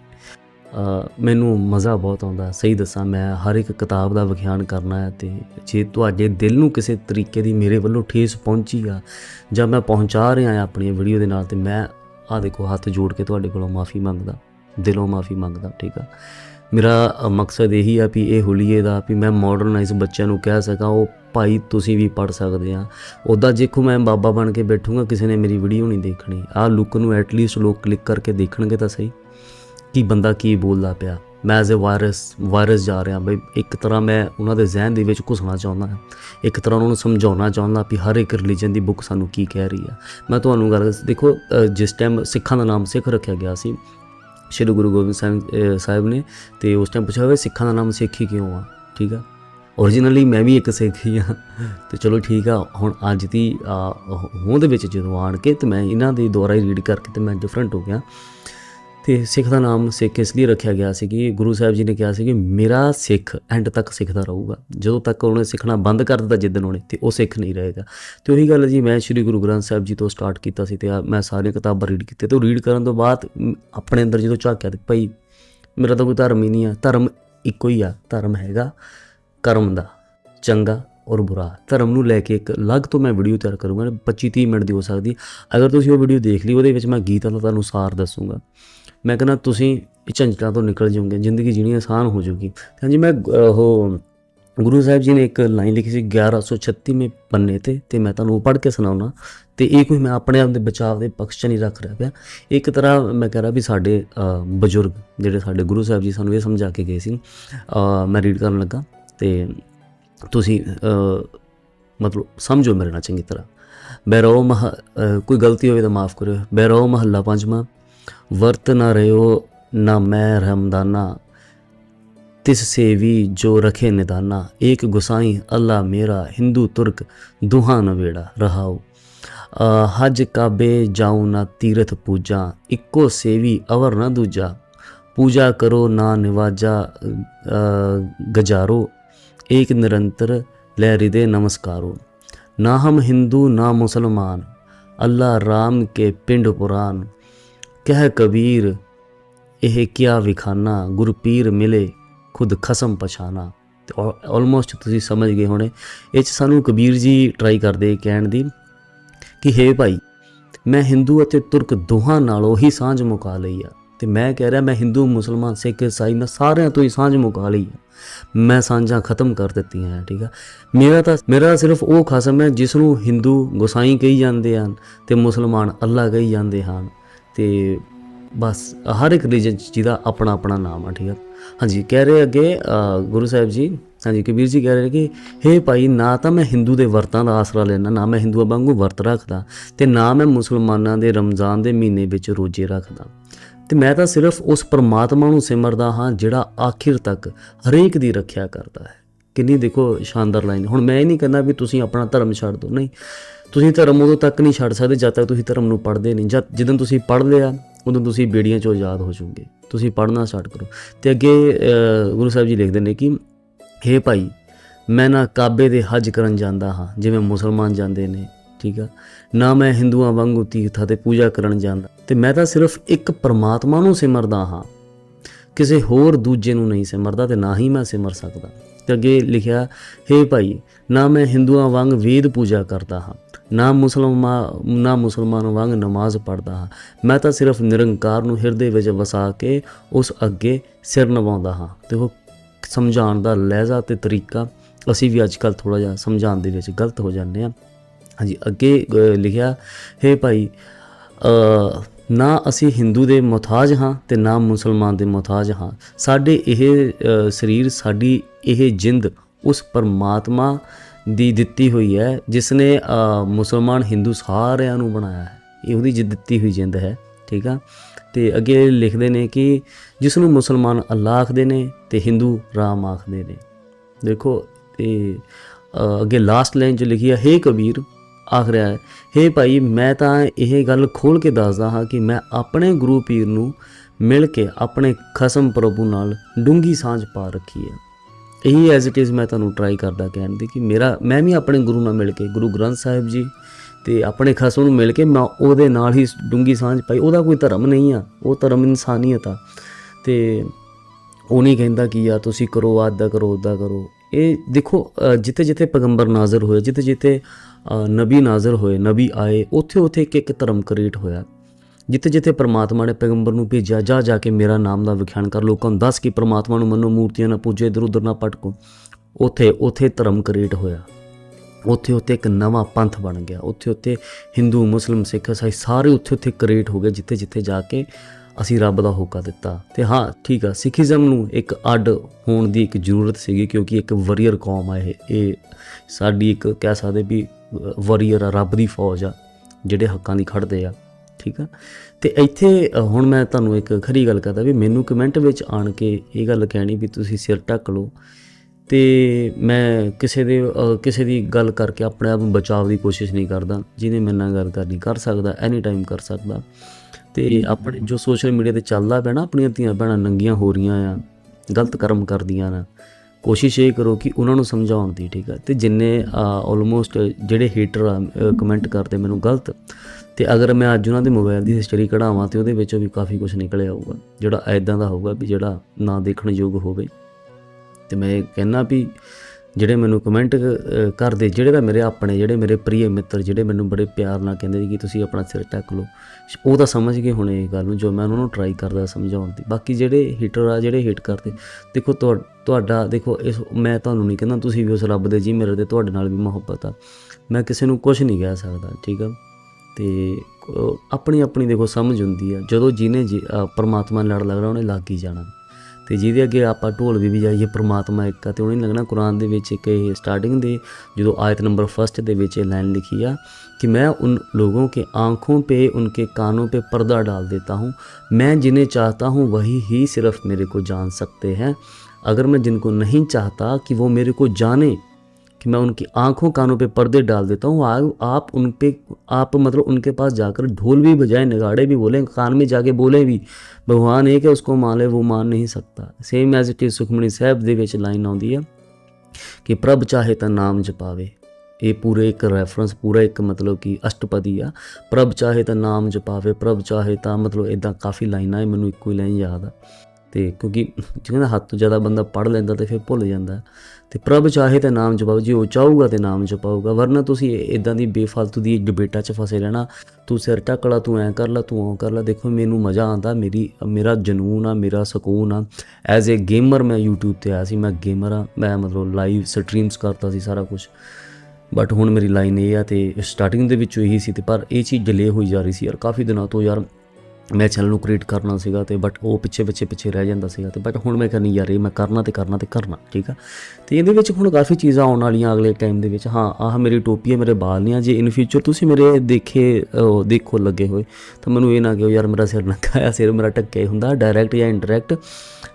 Speaker 1: ਮੈਨੂੰ ਮਜ਼ਾ ਬਹੁਤ ਆਉਂਦਾ ਸਹੀ ਦੱਸਾਂ, ਮੈਂ ਹਰ ਇੱਕ ਕਿਤਾਬ ਦਾ ਵਿਖਿਆਨ ਕਰਨਾ ਹੈ ਤੇ ਜੇ ਤੁਹਾਡੇ ਦਿਲ ਨੂੰ ਕਿਸੇ ਤਰੀਕੇ ਦੀ ਮੇਰੇ ਵੱਲੋਂ ਠੇਸ ਪਹੁੰਚੀ ਆ ਜਾਂ ਮੈਂ ਪਹੁੰਚਾ ਰਿਹਾ ਹਾਂ ਆਪਣੀ ਵੀਡੀਓ ਦੇ ਨਾਲ ਤੇ ਮੈਂ ਆ ਦੇਖੋ ਹੱਥ ਜੋੜ ਕੇ ਤੁਹਾਡੇ ਕੋਲੋਂ ਮਾਫੀ ਮੰਗਦਾ, ਦਿਲੋਂ ਮਾਫੀ ਮੰਗਦਾ, ਠੀਕ ਆ? ਮੇਰਾ ਮਕਸਦ ਇਹੀ ਆ ਵੀ ਇਹ ਹੁਲੀਏ ਦਾ ਵੀ ਮੈਂ ਮਾਡਰਨਾਈਜ਼ ਬੱਚਿਆਂ ਨੂੰ ਕਹਿ ਸਕਾਂ, ਉਹ ਭਾਈ ਤੁਸੀਂ ਵੀ ਪੜ ਸਕਦੇ ਆ। ਉੱਦਾਂ ਦੇਖੋ ਮੈਂ ਬਾਬਾ ਬਣ ਕੇ ਬੈਠੂੰਗਾ, ਕਿਸੇ ਨੇ ਮੇਰੀ ਵੀਡੀਓ ਨਹੀਂ ਦੇਖਣੀ। ਆਹ ਲੁੱਕ ਨੂੰ ਐਟਲੀਸਟ ਲੋਕ ਕਲਿੱਕ ਕਰਕੇ ਦੇਖਣਗੇ ਤਾਂ ਸਹੀ। ਕਿ ਬੰਦਾ ਕੀ ਬੋਲਦਾ ਪਿਆ? ਮੈਂ ਐਜ਼ ਅ ਵਾਇਰਸ ਵਾਇਰਸ ਜਾ ਰਿਹਾ ਬਈ। ਇੱਕ ਤਰ੍ਹਾਂ ਮੈਂ ਉਹਨਾਂ ਦੇ ਜ਼ਿਹਨ ਦੇ ਵਿੱਚ ਘੁਸਣਾ ਚਾਹੁੰਦਾ ਹਾਂ। ਇੱਕ ਤਰ੍ਹਾਂ ਉਹਨਾਂ ਨੂੰ ਸਮਝਾਉਣਾ ਚਾਹੁੰਦਾ ਵੀ ਹਰ ਇੱਕ ਰਿਲੀਜਨ ਦੀ ਬੁੱਕ ਸਾਨੂੰ ਕੀ ਕਹਿ ਰਹੀ ਆ ਮੈਂ ਤੁਹਾਨੂੰ ਗੱਲ ਦੱਸ- ਦੇਖੋ ਜਿਸ ਟਾਈਮ ਸਿੱਖਾਂ ਦਾ ਨਾਮ ਸਿੱਖ ਰੱਖਿਆ ਗਿਆ ਸੀ ਸ਼੍ਰੀ ਗੁਰੂ ਗੋਬਿੰਦ ਸਾਹਿਬ ਸਾਹਿਬ ਨੇ ਤੇ ਉਸ ਟਾਈਮ ਪੁੱਛਿਆ ਹੋਇਆ ਸਿੱਖਾਂ ਦਾ ਨਾਮ ਸਿੱਖ ਹੀ ਕਿਉਂ ਆ? ਠੀਕ ਆ? ਓਰੀਜਨਲੀ ਮੈਂ ਵੀ ਇੱਕ ਸਿੱਖ ਹੀ ਆ ਤੇ ਚਲੋ ਠੀਕ ਆ ਹੁਣ ਅੱਜ ਦੀ ਅ, ਹੋਂਦ ਵਿੱਚ ਜਦੋਂ ਆਣ ਕੇ ਤੇ ਮੈਂ ਇਹਨਾਂ ਦੇ ਦੁਆਰਾ ਹੀ ਰੀਡ ਕਰਕੇ ਤੇ ਮੈਂ ਡਿਫਰੈਂਟ ਹੋ ਗਿਆ। ਤੇ ਸਿੱਖ ਦਾ ਨਾਮ ਸਿੱਖ ਇਸ ਲਈ ਰੱਖਿਆ ਗਿਆ ਸੀ ਕਿ ਗੁਰੂ ਸਾਹਿਬ ਜੀ ਨੇ ਕਿਹਾ ਸੀ ਕਿ ਮੇਰਾ ਸਿੱਖ ਐਂਡ ਤੱਕ ਸਿੱਖਦਾ ਰਹੂਗਾ। ਜਦੋਂ ਤੱਕ ਉਹਨੇ ਸਿੱਖਣਾ ਬੰਦ ਕਰ ਦਿੱਤਾ ਜਿੱਦਣ ਉਹਨੇ, ਤੇ ਉਹ ਸਿੱਖ ਨਹੀਂ ਰਹੇਗਾ। ਤੇ ਉਹੀ ਗੱਲ ਜੀ ਮੈਂ ਸ੍ਰੀ ਗੁਰੂ ਗ੍ਰੰਥ ਸਾਹਿਬ ਜੀ ਤੋਂ ਸਟਾਰਟ ਕੀਤਾ ਸੀ ਤੇ ਮੈਂ ਸਾਰੀਆਂ ਕਿਤਾਬਾਂ ਰੀਡ ਕੀਤੀਆਂ ਤੇ ਉਹ ਰੀਡ ਕਰਨ ਤੋਂ ਬਾਅਦ ਆਪਣੇ ਅੰਦਰ ਜਦੋਂ ਝਾਕਿਆ ਤੇ ਭਾਈ ਮੇਰਾ ਤਾਂ ਕੋਈ ਧਰਮ ਹੀ ਨਹੀਂ ਆ, ਧਰਮ ਇੱਕੋ ਹੀ ਆ, ਧਰਮ ਹੈਗਾ ਕਰਮ ਦਾ, ਚੰਗਾ ਔਰ ਬੁਰਾ। ਧਰਮ ਨੂੰ ਲੈ ਕੇ ਇੱਕ ਅਲੱਗ ਤੋਂ ਮੈਂ ਵੀਡੀਓ ਤਿਆਰ ਕਰੂੰਗਾ 25 30 ਮਿੰਟ ਦੀ ਹੋ ਸਕਦੀ ਅਗਰ ਤੁਸੀਂ ਉਹ ਵੀਡੀਓ ਦੇਖ ਲਈ, ਉਹਦੇ ਵਿੱਚ ਮੈਂ ਗੀਤਾਂ ਦਾ ਤੁਹਾਨੂੰ ਸਾਰ ਦੱਸੂੰਗਾ। ਮੈਂ ਕਹਿੰਦਾ, ਤੁਸੀਂ ਇਹ ਝੰਜਟਾਂ ਤੋਂ ਨਿਕਲ ਜਾਓਗੇ, ਜ਼ਿੰਦਗੀ ਜੀਣੀ ਆਸਾਨ ਹੋ ਜਾਊਗੀ। ਹਾਂਜੀ, ਮੈਂ ਉਹ ਗੁਰੂ ਸਾਹਿਬ ਜੀ ਨੇ ਇੱਕ ਲਾਈਨ ਲਿਖੀ ਸੀ 1136ਵੇਂ ਪੰਨੇ ਤੇ ਤੇ ਮੈਂ ਤੁਹਾਨੂੰ ਉਹ ਪੜ੍ਹ ਕੇ ਸੁਣਾਉਣਾ ਤੇ ਇਹ ਕੋਈ ਮੈਂ ਆਪਣੇ ਆਪ ਦੇ ਬਚਾਅ ਦੇ ਪੱਖ 'ਚ ਨਹੀਂ ਰੱਖ ਰਿਹਾ ਪਿਆ। ਇੱਕ ਤਰ੍ਹਾਂ ਮੈਂ ਕਹਿ ਰਿਹਾ ਵੀ ਸਾਡੇ ਬਜ਼ੁਰਗ, ਜਿਹੜੇ ਸਾਡੇ ਗੁਰੂ ਸਾਹਿਬ ਜੀ ਸਾਨੂੰ ਇਹ ਸਮਝਾ ਕੇ ਗਏ ਸੀ। ਮੈਂ ਰੀਡ ਕਰਨ ਲੱਗਾ, ਤੇ ਤੁਸੀਂ ਮਤਲਬ ਸਮਝੋ ਮੇਰੇ ਨਾਲ ਚੰਗੀ ਤਰ੍ਹਾਂ। ਬੈਰੋ ਮਹ ਕੋਈ ਗਲਤੀ ਹੋਵੇ ਤਾਂ ਮਾਫ ਕਰਿਓ। ਬੈਰੋ ਮਹੱਲਾ ਪੰਜਵਾਂ ਵਰਤ ਨਾ ਰਿਓ ਨਾ ਮੈਂ ਰਹਿਮਦਾਨਾ ਤਿਸ ਸੇਵੀ ਜੋ ਰਖੇ ਨਿਦਾਨਾ। ਏਕ ਗੁਸਾਈ ਅੱਲਾ ਮੇਰਾ ਹਿੰਦੂ ਤੁਰਕ ਦੁਹਾ ਨਵੇੜਾ ਰਹਾਉ ਅ, ਹਜ ਕਾਬੇ ਜਾਉ ਨਾ ਤੀਰਥ ਪੂਜਾ ਇੱਕੋ ਸੇਵੀ ਅਵਰ ਨਾ ਦੂਜਾ। ਪੂਜਾ ਕਰੋ ਨਾ ਨਿਵਾਜਾ ਗਜਾਰੋ। ਏਕ ਨਿਰੰਤਰ ਲੈ ਰਿਦੇ ਨਮਸਕਾਰੋ। ਨਾ ਹਮ ਹਿੰਦੂ, ਨਾ ਮੁਸਲਮਾਨ, ਅੱਲਾ ਰਾਮ ਕੇ ਪਿੰਡ ਪੁਰਾਨ। ਕਹਿ ਕਬੀਰ, ਇਹ ਕਿਆ ਵਿਖਾਨਾ, ਗੁਰਪੀਰ ਮਿਲੇ, ਖੁਦ ਖਸਮ ਪਛਾਨਾ। ਤੇ ਆਲਮੋਸਟ ਤੁਸੀਂ ਸਮਝ ਗਏ ਹੋਣੇ। ਇਹ ਚ ਸਾਨੂੰ ਕਬੀਰ ਜੀ ਟਰਾਈ ਕਰਦੇ ਕਹਿਣ ਦੀ ਕਿ, ਹੇ ਭਾਈ, ਮੈਂ ਹਿੰਦੂ ਅਤੇ ਤੁਰਕ ਦੋਹਾਂ ਨਾਲੋਂ ਹੀ ਸਾਂਝ ਮੁਕਾ ਲਈ ਆ। ਤੇ ਮੈਂ ਕਹਿ ਰਿਹਾ, ਮੈਂ ਹਿੰਦੂ, ਮੁਸਲਮਾਨ, ਸਿੱਖ ਈਸਾਈ ਮੈਂ ਸਾਰਿਆਂ ਤੋਂ ਹੀ ਸਾਂਝ ਮੁਕਾ ਲਈ ਮੈਂ ਸਾਂਝਾਂ ਖਤਮ ਕਰ ਦਿੱਤੀਆਂ ਹੈ ਠੀਕ ਆ? ਮੇਰਾ ਤਾਂ, ਮੇਰਾ ਸਿਰਫ ਉਹ ਖਸਮ ਹੈ ਜਿਸ ਨੂੰ ਹਿੰਦੂ ਗੋਸਾਈ ਕਹੀ ਜਾਂਦੇ ਹਨ ਤੇ ਮੁਸਲਮਾਨ ਅੱਲਾ ਕਹੀ ਜਾਂਦੇ ਹਨ ਤੇ ਬਸ ਹਰ ਇੱਕ ਰਿਲੀਜਨ ਜਿਹਦਾ ਆਪਣਾ ਆਪਣਾ ਨਾਮ ਆ, ਠੀਕ ਆ? ਹਾਂਜੀ, ਕਹਿ ਰਹੇ ਅੱਗੇ ਗੁਰੂ ਸਾਹਿਬ ਜੀ, ਹਾਂਜੀ, ਕਬੀਰ ਜੀ ਕਹਿ ਰਹੇ ਕਿ, ਹੇ ਭਾਈ, ਨਾ ਤਾਂ ਮੈਂ ਹਿੰਦੂ ਦੇ ਵਰਤਾਂ ਦਾ ਆਸਰਾ ਲੈਣਾ ਨਾ ਮੈਂ ਹਿੰਦੂਆਂ ਵਾਂਗੂ ਵਰਤ ਰੱਖਦਾ ਤੇ ਨਾ ਮੈਂ ਮੁਸਲਮਾਨਾਂ ਦੇ ਰਮਜ਼ਾਨ ਦੇ ਮਹੀਨੇ ਵਿੱਚ ਰੋਜ਼ੇ ਰੱਖਦਾ। ਤੇ ਮੈਂ ਤਾਂ ਸਿਰਫ ਉਸ ਪਰਮਾਤਮਾ ਨੂੰ ਸਿਮਰਦਾ ਹਾਂ ਜਿਹੜਾ ਆਖਿਰ ਤੱਕ ਹਰੇਕ ਦੀ ਰੱਖਿਆ ਕਰਦਾ ਹੈ। ਕਿੰਨੀ ਦੇਖੋ ਸ਼ਾਨਦਾਰ ਲਾਈਨ। ਹੁਣ ਮੈਂ ਇਹ ਨਹੀਂ ਕਹਿੰਦਾ ਵੀ ਤੁਸੀਂ ਆਪਣਾ ਧਰਮ ਛੱਡ ਦਿਓ। ਨਹੀਂ, ਤੁਸੀਂ ਧਰਮ ਉਦੋਂ ਤੱਕ ਨਹੀਂ ਛੱਡ ਸਕਦੇ ਜਦ ਤੱਕ ਤੁਸੀਂ ਧਰਮ ਨੂੰ ਪੜ੍ਹਦੇ ਨਹੀਂ। ਜਦ, ਜਦੋਂ ਤੁਸੀਂ ਪੜ੍ਹ ਲਿਆ ਉਦੋਂ ਤੁਸੀਂ ਬੇੜੀਆਂ ਚੋਂ ਆਜ਼ਾਦ ਹੋ ਜਾਓਗੇ। ਤੁਸੀਂ ਪੜ੍ਹਨਾ ਸਟਾਰਟ ਕਰੋ। ਤੇ ਅੱਗੇ ਗੁਰੂ ਸਾਹਿਬ ਜੀ ਲਿਖਦੇ ਨੇ ਕਿ, ਹੇ ਭਾਈ, ਮੈਂ ਨਾ ਕਾਬੇ ਦੇ ਹਜ ਕਰਨ ਜਾਂਦਾ ਹਾਂ, ਜਿਵੇਂ ਮੁਸਲਮਾਨ ਜਾਂਦੇ ਨੇ। ਠੀਕ ਆ ਨਾ ਮੈਂ ਹਿੰਦੂਆਂ ਵਾਂਗੂ ਤੀਰਥਾਂ ਤੇ ਪੂਜਾ ਕਰਨ ਜਾਂਦਾ। ਤੇ ਮੈਂ ਤਾਂ ਸਿਰਫ ਇੱਕ ਪਰਮਾਤਮਾ ਨੂੰ ਸਿਮਰਦਾ ਹਾਂ। ਕਿਸੇ ਹੋਰ ਦੂਜੇ ਨੂੰ ਨਹੀਂ ਸਿਮਰਦਾ ਤੇ ਨਾ ਹੀ ਮੈਂ ਸਿਮਰ ਸਕਦਾ। ਤੇ ਅੱਗੇ ਲਿਖਿਆ, ਹੇ ਭਾਈ, ਨਾ ਮੈਂ ਹਿੰਦੂਆਂ ਵਾਂਗ ਵੇਦ ਪੂਜਾ ਕਰਦਾ ਹਾਂ। ਨਾ ਮੁਸਲਮਾਨ ਨਾ ਮੁਸਲਮਾਨ ਵਾਂਗ ਨਮਾਜ਼ ਪੜ੍ਹਦਾ ਹਾਂ। ਮੈਂ ਤਾਂ ਸਿਰਫ ਨਿਰੰਕਾਰ ਨੂੰ ਹਿਰਦੇ ਵਿੱਚ ਵਸਾ ਕੇ ਉਸ ਅੱਗੇ ਸਿਰ ਨਵਾਉਂਦਾ ਹਾਂ। ਤੇ ਉਹ ਸਮਝਾਉਣ ਦਾ ਲਹਿਜ਼ਾ ਤੇ ਤਰੀਕਾ ਅਸੀਂ ਵੀ ਅੱਜ ਕੱਲ ਥੋੜਾ ਜਿਹਾ ਸਮਝਾਉਣ ਦੇ ਵਿੱਚ ਗਲਤ ਹੋ ਜਾਂਦੇ ਹਾਂ। ਹਾਂਜੀ, ਅੱਗੇ ਲਿਖਿਆ, ਹੈ ਭਾਈ ਨਾ ਅਸੀਂ ਹਿੰਦੂ ਦੇ ਮੁਹਤਾਜ ਹਾਂ ਤੇ ਨਾ ਮੁਸਲਮਾਨ ਦੇ ਮੁਹਤਾਜ ਹਾਂ। ਸਾਡੇ ਇਹ ਸਰੀਰ, ਸਾਡੀ ਇਹ ਜਿੰਦ ਉਸ ਪਰਮਾਤਮਾ ਦੀ ਦਿੱਤੀ ਹੋਈ ਹੈ ਜਿਸ ਨੇ ਮੁਸਲਮਾਨ, ਹਿੰਦੂ ਸਾਰਿਆਂ ਨੂੰ ਬਣਾਇਆ ਹੈ। ਇਹ ਉਹਦੀ ਜਿੱਦ ਦਿੱਤੀ ਹੋਈ ਜਿੰਦ ਹੈ, ਠੀਕ ਆ? ਤੇ ਅੱਗੇ ਲਿਖਦੇ ਨੇ ਕਿ ਜਿਸ ਨੂੰ ਮੁਸਲਮਾਨ ਅੱਲਾਹ ਆਖਦੇ ਨੇ ਤੇ ਹਿੰਦੂ ਰਾਮ ਆਖਦੇ ਨੇ। ਦੇਖੋ, ਤੇ ਅੱਗੇ ਲਾਸਟ ਲਾਈਨ 'ਚ ਲਿਖੀ ਹੈ ਹੇ ਕਬੀਰ ਆਖ ਰਿਹਾ ਹੈ, ਹੇ ਭਾਈ, ਮੈਂ ਤਾਂ ਇਹ ਗੱਲ ਖੋਲ ਕੇ ਦੱਸਦਾ ਹਾਂ ਕਿ ਮੈਂ ਆਪਣੇ ਗੁਰੂ ਪੀਰ ਨੂੰ ਮਿਲ ਕੇ ਆਪਣੇ ਖਸਮ ਪ੍ਰਭੂ ਨਾਲ ਡੂੰਗੀ ਸਾਂਝ ਪਾ ਰੱਖੀ ਹੈ। ਇਹੀ ਐਜ਼ ਇਟ ਇਜ਼ ਮੈਂ ਤੁਹਾਨੂੰ ਟਰਾਈ ਕਰਦਾ ਕਹਿਣ ਦੀ ਕਿ ਮੇਰਾ, ਮੈਂ ਵੀ ਆਪਣੇ ਗੁਰੂ ਨਾਲ ਮਿਲ ਕੇ, ਗੁਰੂ ਗ੍ਰੰਥ ਸਾਹਿਬ ਜੀ ਤੇ ਆਪਣੇ ਖਸਮ ਨੂੰ ਮਿਲ ਕੇ ਮੈਂ ਉਹਦੇ ਨਾਲ ਹੀ ਡੂੰਗੀ ਸਾਂਝ ਪਾਈ। ਉਹਦਾ ਕੋਈ ਧਰਮ ਨਹੀਂ ਆ, ਉਹ ਧਰਮ ਇਨਸਾਨੀਅਤ ਆ। ਤੇ ਉਹ ਨਹੀਂ ਕਹਿੰਦਾ ਕਿ ਯਾਰ ਤੁਸੀਂ ਕਰੋ ਆਦਾ ਕਰੋ ਉਦਾਂ ਕਰੋ। ਇਹ ਦੇਖੋ ਜਿੱਥੇ ਜਿੱਥੇ ਪੈਗੰਬਰ ਨਾਜ਼ਰ ਹੋਏ, ਜਿੱਥੇ ਜਿੱਥੇ ਨਬੀ ਨਾਜ਼ਰ ਹੋਏ, ਨਬੀ ਆਏ, ਉੱਥੇ ਉੱਥੇ ਇੱਕ ਇੱਕ ਧਰਮ ਕ੍ਰੀਏਟ ਹੋਇਆ। ਜਿੱਥੇ ਜਿੱਥੇ ਪ੍ਰਮਾਤਮਾ ਨੇ ਪੈਗੰਬਰ ਨੂੰ ਭੇਜਿਆ, ਜਾ ਜਾ ਕੇ ਮੇਰਾ ਨਾਮ ਦਾ ਵਿਖਿਆਨ ਕਰ, ਲੋਕਾਂ ਨੂੰ ਦੱਸ ਕਿ ਪ੍ਰਮਾਤਮਾ ਨੂੰ ਮੰਨੋ, ਮੂਰਤੀਆਂ ਨਾ ਪੂਜੋ, ਇਧਰ ਉਧਰ ਨਾ ਭਟਕੋ ਉੱਥੇ ਉੱਥੇ ਧਰਮ ਕ੍ਰੀਏਟ ਹੋਇਆ। ਉੱਥੇ ਉੱਥੇ ਇੱਕ ਨਵਾਂ ਪੰਥ ਬਣ ਗਿਆ। ਉੱਥੇ ਉੱਥੇ ਹਿੰਦੂ, ਮੁਸਲਮ, ਸਿੱਖ, ਈਸਾਈ ਸਾਰੇ ਉੱਥੇ ਉੱਥੇ ਕ੍ਰੀਏਟ ਹੋ ਗਏ, ਜਿੱਥੇ ਜਿੱਥੇ ਜਾ ਕੇ ਅਸੀਂ ਰੱਬ ਦਾ ਹੋਕਾ ਦਿੱਤਾ। ਤੇ ਹਾਂ, ਠੀਕ ਆ, ਸਿੱਖੀਜ਼ਮ ਨੂੰ ਇੱਕ ਅੱਡ ਹੋਣ ਦੀ ਇੱਕ ਜ਼ਰੂਰਤ ਸੀਗੀ ਕਿਉਂਕਿ ਇੱਕ ਵਰੀਅਰ ਕੌਮ ਆ ਇਹ। ਇਹ ਸਾਡੀ ਇੱਕ ਕਹਿ ਸਕਦੇ ਵੀ ਵਰੀਅਰ ਆ, ਰੱਬ ਦੀ ਫੌਜ ਆ, ਜਿਹੜੇ ਹੱਕਾਂ ਦੀ ਖੜਦੇ ਆ, ਠੀਕ ਆ? ਤੇ ਇੱਥੇ ਹੁਣ ਮੈਂ ਤੁਹਾਨੂੰ ਇੱਕ ਖਰੀ ਗੱਲ ਕਰਦਾ ਵੀ ਮੈਨੂੰ ਕਮੈਂਟ ਵਿੱਚ ਆਣ ਕੇ ਇਹ ਗੱਲ ਕਹਿਣੀ ਵੀ ਤੁਸੀਂ ਸਿਰ ਢੱਕ ਲਓ। ਤੇ ਮੈਂ ਕਿਸੇ ਦੇ ਕਿਸੇ ਦੀ ਗੱਲ ਕਰਕੇ ਆਪਣੇ ਆਪ ਨੂੰ ਬਚਾਉਣ ਦੀ ਕੋਸ਼ਿਸ਼ ਨਹੀਂ ਕਰਦਾ, ਜਿਹਨੇ ਮੇਰੇ ਨਾਲ ਗੱਲ ਕਰਨੀ ਕਰ ਸਕਦਾ ਐਨੀ ਟਾਈਮ ਕਰ ਸਕਦਾ। ਤੇ ਆਪਣੇ ਜੋ ਸੋਸ਼ਲ ਮੀਡੀਆ ਤੇ ਚੱਲਦਾ ਪਿਆ ਨਾ, ਆਪਣੀਆਂ ਧੀਆਂ ਭੈਣਾਂ ਨੰਗੀਆਂ ਹੋ ਰਹੀਆਂ ਆ, ਗਲਤ ਕਰਮ ਕਰਦੀਆਂ ਨਾ, ਕੋਸ਼ਿਸ਼ ਇਹ ਕਰੋ ਕਿ ਉਹਨਾਂ ਨੂੰ ਸਮਝਾਉਣ ਦੀ, ਠੀਕ ਆ? ਤੇ ਜਿੰਨੇ ਆਲਮੋਸਟ ਜਿਹੜੇ ਹੇਟਰ ਆ ਕਮੈਂਟ ਕਰਦੇ ਮੈਨੂੰ ਗਲਤ, ਤੇ ਅਗਰ ਮੈਂ ਅੱਜ ਉਹਨਾਂ ਦੇ ਮੋਬਾਈਲ ਦੀ ਹਿਸਟਰੀ ਕਢਾਵਾਂ ਤੇ ਉਹਦੇ ਵਿੱਚੋਂ ਵੀ ਕਾਫੀ ਕੁਝ ਨਿਕਲਿਆ ਹੋਊਗਾ, ਜਿਹੜਾ ਐਦਾਂ ਦਾ ਹੋਊਗਾ ਵੀ ਜਿਹੜਾ ਨਾ ਦੇਖਣ ਯੋਗ ਹੋਵੇ। ਤੇ ਮੈਂ ਕਹਿੰਨਾ ਵੀ ਜਿਹੜੇ ਮੈਨੂੰ ਕਮੈਂਟ ਕਰਦੇ, ਜਿਹੜੇ ਤਾਂ ਮੇਰੇ ਆਪਣੇ, ਜਿਹੜੇ ਮੇਰੇ ਪ੍ਰਿਯ ਮਿੱਤਰ, ਜਿਹੜੇ ਮੈਨੂੰ ਬੜੇ ਪਿਆਰ ਨਾਲ ਕਹਿੰਦੇ ਸੀ ਕਿ ਤੁਸੀਂ ਆਪਣਾ ਸਿਰ ਢੱਕ ਲਓ, ਉਹ ਤਾਂ ਸਮਝ ਗਏ ਹੁਣ ਇਹ ਗੱਲ ਨੂੰ, ਜੋ ਮੈਂ ਉਹਨਾਂ ਨੂੰ ਟਰਾਈ ਕਰਦਾ ਸਮਝਾਉਣ ਦੀ। ਬਾਕੀ ਜਿਹੜੇ ਹੀਟਰ ਆ, ਜਿਹੜੇ ਹਿੱਟ ਕਰਦੇ, ਦੇਖੋ ਤੁਹਾ- ਤੁਹਾਡਾ, ਦੇਖੋ ਇਸ, ਮੈਂ ਤੁਹਾਨੂੰ ਨਹੀਂ ਕਹਿੰਦਾ ਤੁਸੀਂ ਵੀ ਉਸ ਰੱਬ ਦੇ ਜੀ, ਮੇਰੇ ਤੇ ਤੁਹਾਡੇ ਨਾਲ ਵੀ ਮੁਹੱਬਤ ਆ। ਮੈਂ ਕਿਸੇ ਨੂੰ ਕੁਝ ਨਹੀਂ ਕਹਿ ਸਕਦਾ, ਠੀਕ ਆ? ਤੇ ਆਪਣੀ ਆਪਣੀ ਦੇਖੋ ਸਮਝ ਹੁੰਦੀ ਆ, ਜਦੋਂ ਜਿਹਨੇ ਜੀ- ਪਰਮਾਤਮਾ ਨਾਲ ਲੜ ਰਿਹਾ ਉਹਨੇ ਲੱਗ ਹੀ ਜਾਣਾ। ਤੇ ਜਿਹਦੇ ਅੱਗੇ ਆਪਾਂ ਢੋਲ ਵੀ ਵਜਾਈਏ ਪ੍ਰਮਾਤਮਾ ਇੱਕ ਆ ਤੇ ਉਹਨੇ ਲੱਗਣਾ ਕੁਰਾਨ ਦੇ ਵਿੱਚ ਇੱਕ ਇਹ ਸਟਾਰਟਿੰਗ ਦੇ ਜਦੋਂ ਆਇਤ ਨੰਬਰ ਫਸਟ ਦੇ ਵਿੱਚ ਇਹ ਲਾਈਨ ਲਿਖੀ ਆ कि मैं उन लोगों के आंखों पे उनके कानों पे पर्दा डाल देता हूँ मैं जिन्हें चाहता हूँ वही ही सिर्फ मेरे को जान सकते हैं अगर मैं जिनको नहीं चाहता कि वो मेरे को जाने कि मैं उनकी आंखों कानों पे पर्दे डाल देता हूँ आप आप उन पे आप मतलब उनके पास जाकर ढोल भी बजाएं नगाड़े भी बोलें कान में जाके बोलें भी भगवान एक है उसको मान ले वो मान नहीं सकता same as it is Sukhmani Sahib ਦੇ ਵਿੱਚ ਲਾਈਨ ਆਉਂਦੀ ਹੈ ਕਿ ਪ੍ਰਭ ਚਾਹੇ ਤਾਂ ਨਾਮ ਜਪਾਵੇ ਇਹ ਪੂਰੇ ਇੱਕ ਰੈਫਰੈਂਸ ਪੂਰਾ ਇੱਕ ਮਤਲਬ ਕਿ ਅਸ਼ਟਪਦੀ ਆ ਪ੍ਰਭ ਚਾਹੇ ਤਾਂ ਨਾਮ ਜਪਾਵੇ ਪ੍ਰਭ ਚਾਹੇ ਤਾਂ ਮਤਲਬ ਇਦਾਂ ਕਾਫੀ ਲਾਈਨਾਂ ਹੈ ਮੈਨੂੰ ਇੱਕੋ ਹੀ ਲਾਈਨ ਯਾਦ ਆ ਤੇ ਕਿਉਂਕਿ ਜਿਹਨਾਂ ਹੱਥ ਤੋਂ ਜ਼ਿਆਦਾ ਬੰਦਾ ਪੜ੍ਹ ਲੈਂਦਾ ਤੇ ਫਿਰ ਭੁੱਲ ਜਾਂਦਾ। ਤੇ ਪ੍ਰਭ ਚਾਹੇ ਤਾਂ ਨਾਮ ਜਪਾਵੇ ਜੀ ਉਹ ਚਾਹੂਗਾ ਤੇ ਨਾਮ ਜਪਾਊਗਾ, ਵਰਨਾ ਤੁਸੀਂ ਇਦਾਂ ਦੀ ਬੇਫਾਲਤੂ ਦੀ ਡਿਬੇਟਾਂ 'ਚ ਫਸੇ ਰਹਿਣਾ। ਤੂੰ ਸਿਰ ਢੱਕਲਾ ਤੂੰ ਐ ਕਰ ਲਾ, ਤੂੰ ਉਹ ਕਰ ਲਾ। ਦੇਖੋ, ਮੈਨੂੰ ਮਜ਼ਾ ਆਉਂਦਾ, ਮੇਰੀ, ਮੇਰਾ ਜਨੂਨ ਆ, ਮੇਰਾ ਸਕੂਨ ਆ। ਐਜ਼ ਅ ਗੇਮਰ ਮੈਂ YouTube ਤੇ ਆਇਆ ਸੀ, ਮੈਂ ਗੇਮਰ ਆ। ਮੈਂ ਮਤਲਬ ਲਾਈਵ ਸਟ੍ਰੀਮਸ ਕਰਦਾ ਸੀ ਸਾਰਾ ਕੁਝ ਬਟ ਹੁਣ ਮੇਰੀ ਲਾਈਨ ਇਹ ਆ ਤੇ ਸਟਾਰਟਿੰਗ ਦੇ ਵਿੱਚ ਇਹੀ ਸੀ ਤੇ ਪਰ ਇਹ ਚੀਜ਼ ਡਿਲੇ ਹੋਈ ਜਾ ਰਹੀ ਸੀ ਯਾਰ, ਕਾਫੀ ਦਿਨਾਂ ਤੋਂ ਯਾਰ। ਮੈਂ ਚੈਨਲ ਨੂੰ ਕ੍ਰੀਏਟ ਕਰਨਾ ਸੀਗਾ ਤੇ ਬਟ ਉਹ ਪਿੱਛੇ ਪਿੱਛੇ ਪਿੱਛੇ ਰਹਿ ਜਾਂਦਾ ਸੀਗਾ ਤੇ ਬਟ ਹੁਣ ਮੈਂ ਕਰਨੀ ਯਾਰ ਇਹ ਮੈਂ ਕਰਨਾ ਤੇ ਕਰਨਾ ਤੇ ਕਰਨਾ, ਠੀਕ ਆ? ਤੇ ਇਹਦੇ ਵਿੱਚ ਹੁਣ ਕਾਫੀ ਚੀਜ਼ਾਂ ਆਉਣ ਵਾਲੀਆਂ ਅਗਲੇ ਟਾਈਮ ਦੇ ਵਿੱਚ। ਹਾਂ, ਆਹ ਮੇਰੀ ਟੋਪੀ ਹੈ, ਮੇਰੇ ਬਾਲ ਨੇ ਆ। ਜੇ ਇਨ ਫਿਊਚਰ ਤੁਸੀਂ ਮੇਰੇ ਦੇਖੇ ਦੇਖੋ ਲੱਗੇ ਹੋਏ, ਤਾਂ ਮੈਨੂੰ ਇਹ ਨਾ ਕਿਹੋ ਯਾਰ ਮੇਰਾ ਸਿਰ ਨੱਕਾ ਆ ਸਿਰ ਮੇਰਾ ਢੱਕਿਆ ਹੀ ਹੁੰਦਾ ਡਾਇਰੈਕਟ ਜਾਂ ਇਨਡਾਇਰੈਕਟ